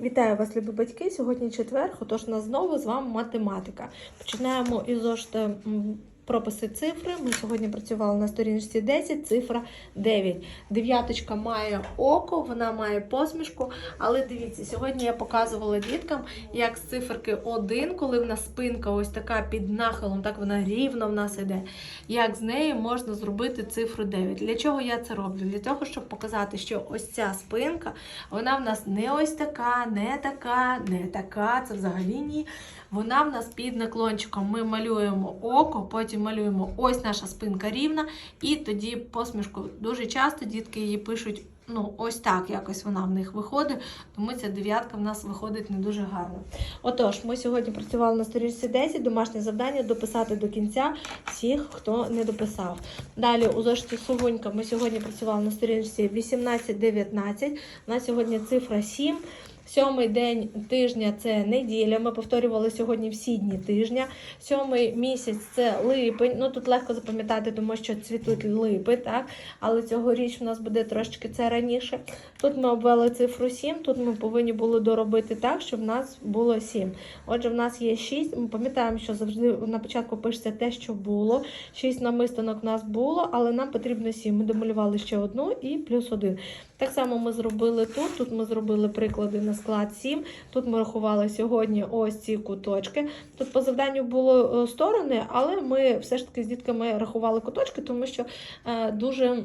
Вітаю вас, любі батьки. Сьогодні четвер, отож нас знову з вами математика. Починаємо із зошита прописи цифри. Ми сьогодні працювали на сторінці 10, цифра 9. Дев'яточка має око, вона має посмішку. Але дивіться, сьогодні я показувала діткам, як з циферки 1, коли в нас спинка ось така під нахилом, так вона рівно в нас іде. Як з неї можна зробити цифру 9. Для чого я це роблю? Для того, щоб показати, що ось ця спинка, вона в нас не ось така, не така, не така. Це взагалі ні. Вона в нас під наклончиком. Ми малюємо око, потім малюємо ось наша спинка рівна, і тоді посмішку. Дуже часто дітки її пишуть. Ну, ось так якось вона в них виходить, тому ця дев'ятка в нас виходить не дуже гарно. Отож, ми сьогодні працювали на сторінці 10, домашнє завдання дописати до кінця всіх, хто не дописав. Далі у зошиті Сувонька ми сьогодні працювали на сторінці 18-19. У нас сьогодні цифра 7. Сьомий день тижня це неділя. Ми повторювали сьогодні всі дні тижня. Сьомий місяць це липень. Ну тут легко запам'ятати, тому що цвітуть липи, так? Але цьогоріч у нас буде трошки це раніше. Тут ми обвели цифру 7, тут ми повинні були доробити так, щоб в нас було 7. Отже, в нас є 6. Ми пам'ятаємо, що завжди на початку пишеться те, що було. 6 намистинок в нас було, але нам потрібно 7. Ми домалювали ще одну і плюс 1. Так само ми зробили тут. Тут ми зробили приклади на склад 7. Тут ми рахували сьогодні ось ці куточки. Тут по завданню було е, сторони, але ми все ж таки з дітками рахували куточки, тому що е, дуже,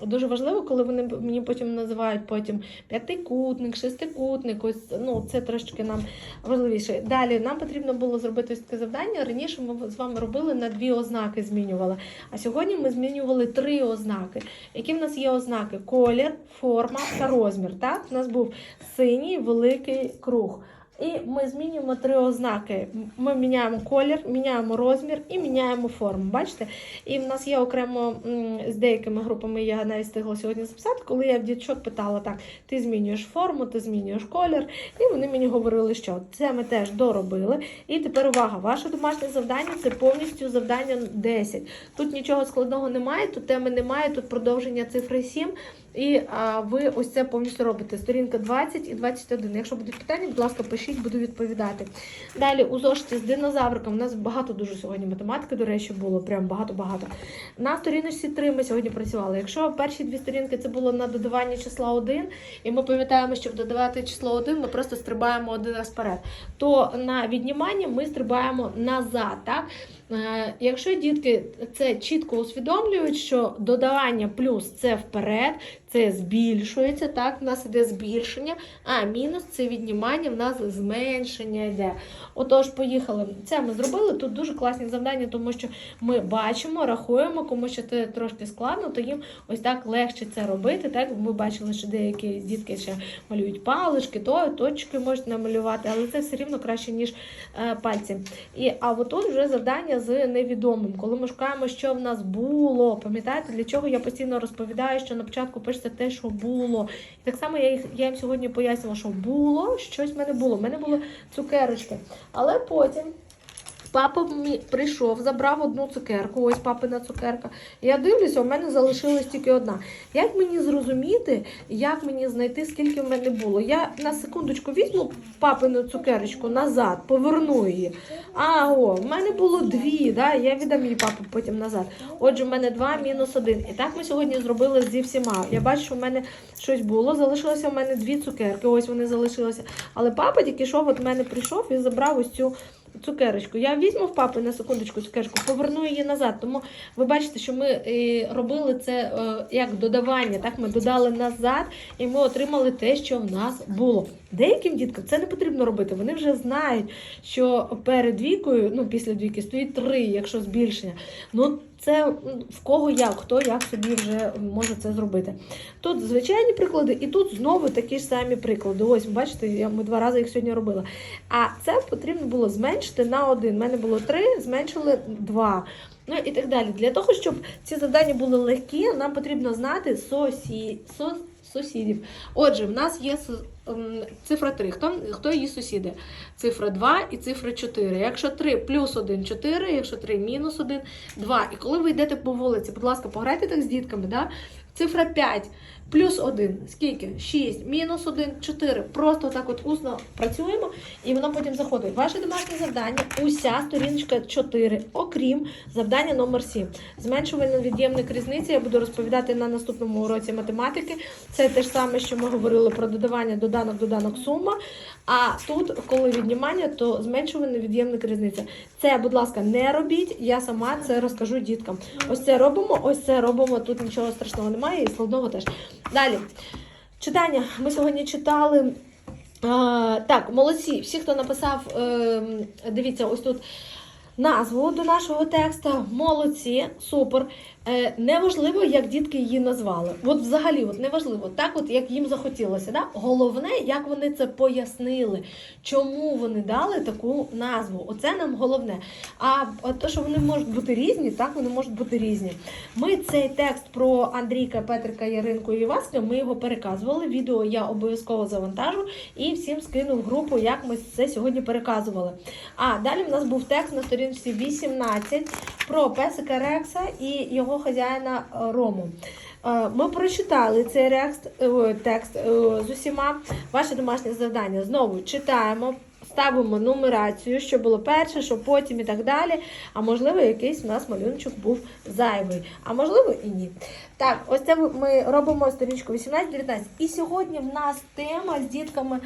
дуже важливо, коли вони мені потім називають потім п'ятикутник, шестикутник. Ось ну це трошки нам важливіше. Далі нам потрібно було зробити ось таке завдання. Раніше ми з вами робили на дві ознаки, змінювали. А сьогодні ми змінювали три ознаки. Які в нас є ознаки? Колір, форма та розмір. Так, у нас був синій великий круг. І ми змінюємо три ознаки. Ми міняємо колір, міняємо розмір і міняємо форму. Бачите? І в нас є окремо з деякими групами, я навіть встигла сьогодні записати, коли я в дітчок питала так: ти змінюєш форму, ти змінюєш колір. І вони мені говорили, що це ми теж доробили. І тепер увага, ваше домашнє завдання це повністю завдання 10. Тут нічого складного немає, тут теми немає, тут продовження цифри 7. І а, ви ось це повністю робите. Сторінка 20 і 21. Якщо будуть питання, будь ласка, пишіть, буду відповідати. Далі у зошиті з динозавриком. У нас багато дуже сьогодні математики, до речі, було. Прям багато-багато. На сторіночці 3 ми сьогодні працювали. Якщо перші дві сторінки це було на додавання числа 1, і ми пам'ятаємо, щоб додавати число 1, ми просто стрибаємо один раз вперед. То на віднімання ми стрибаємо назад. Так? Е, Якщо дітки це чітко усвідомлюють, що додавання плюс це вперед, це збільшується, так, в нас іде збільшення, а мінус це віднімання, в нас зменшення йде. Отож, поїхали. Це ми зробили. Тут дуже класні завдання, тому що ми бачимо, рахуємо, кому що це трошки складно, то їм ось так легше це робити. Так, ми бачили, що деякі дітки ще малюють палички, то точки можуть намалювати, але це все рівно краще, ніж е, пальці. І, а отут вже завдання з невідомим, коли ми шукаємо, що в нас було. Пам'ятаєте, для чого я постійно розповідаю, що на початку пишеться те, що було. І так само я, їх, я їм сьогодні пояснювала, що було, щось в мене було. У мене були цукерочки. Але потім. Папа прийшов, забрав одну цукерку, ось папина цукерка. Я дивлюся, у мене залишилась тільки одна. Як мені зрозуміти, як мені знайти, скільки в мене було? Я на секундочку візьму папину цукерочку назад, поверну її. А, о, в мене було дві, да? я віддам її папу потім назад. Отже, в мене два мінус один. І так ми сьогодні зробили зі всіма. Я бачу, що в мене щось було. Залишилося в мене дві цукерки. Ось вони залишилися. Але папа тільки що от мене прийшов і забрав ось цю цукерочку. Я візьму в папи на секундочку цукерочку, поверну її назад. Тому ви бачите, що ми е, робили це е, як додавання. Так, ми додали назад і ми отримали те, що в нас було. Деяким діткам це не потрібно робити. Вони вже знають, що перед двійкою, ну після двійки, стоїть три, якщо збільшення. Ну це в кого як, хто як собі вже може це зробити. Тут звичайні приклади, і тут знову такі ж самі приклади. Ось, бачите, я- ми два рази їх сьогодні робили. А це потрібно було зменшити на один. У мене було три, зменшили два. Ну і так далі. Для того, щоб ці завдання були легкі, нам потрібно знати сосі... сос... сусідів. Отже, в нас є цифра 3. Хто, хто її сусіди? Цифра 2 і цифра 4. Якщо 3 плюс 1 4, якщо 3 мінус 1 2. І коли ви йдете по вулиці, будь ласка, пограйте так з дітками. Да? Цифра 5 Плюс один. Скільки? 6. Мінус 1, 4. Просто так от усно працюємо, і воно потім заходить. Ваше домашнє завдання, уся сторіночка 4, окрім завдання номер 7. Зменшувальний від'ємник різниці я буду розповідати на наступному уроці математики. Це те ж саме, що ми говорили про додавання доданок, доданок, сума. А тут, коли віднімання, то зменшувальний від'ємник різниця. Це, будь ласка, не робіть. Я сама це розкажу діткам. Ось це робимо, ось це робимо. Тут нічого страшного немає, і складного теж. Далі. Читання. Ми сьогодні читали. А, так, молодці. Всі, хто написав, е, дивіться, ось тут назву до нашого текста. Молодці, супер. Е, неважливо, як дітки її назвали. От взагалі, от неважливо, так от як їм захотілося. Да? Головне, як вони це пояснили, чому вони дали таку назву. Оце нам головне. А от те, що вони можуть бути різні, так вони можуть бути різні. Ми цей текст про Андрійка, Петрика, Яринку і Васька, ми його переказували. Відео я обов'язково завантажу і всім скину в групу, як ми це сьогодні переказували. А далі в нас був текст на сторінці 18 про песика Рекса і його хазяїна е, Рому. Е, Ми прочитали цей е, текст з усіма. Ваше домашнє завдання знову читаємо, ставимо нумерацію, що було перше, що потім і так далі. А можливо, якийсь у нас малюночок був зайвий, а можливо і ні. Так, ось це ми робимо сторінку 18-19. І сьогодні в нас тема з дітками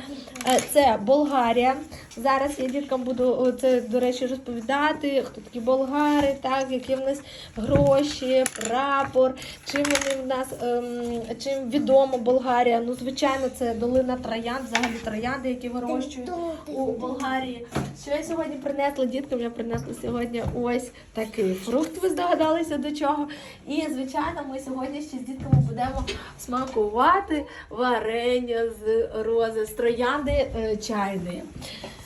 е, це Болгарія. Зараз я діткам буду це, до речі, розповідати, хто такі болгари, так, які в нас гроші, прапор, чим вони в нас ем, чим відома Болгарія. Ну, звичайно, це долина троянд, взагалі троянди, які вирощують у Болгарії. Що я сьогодні принесла діткам? Я принесла сьогодні ось такий фрукт. Ви здогадалися до чого? І звичайно, ми сьогодні ще з дітками будемо смакувати варення з рози, з троянди е, чайної.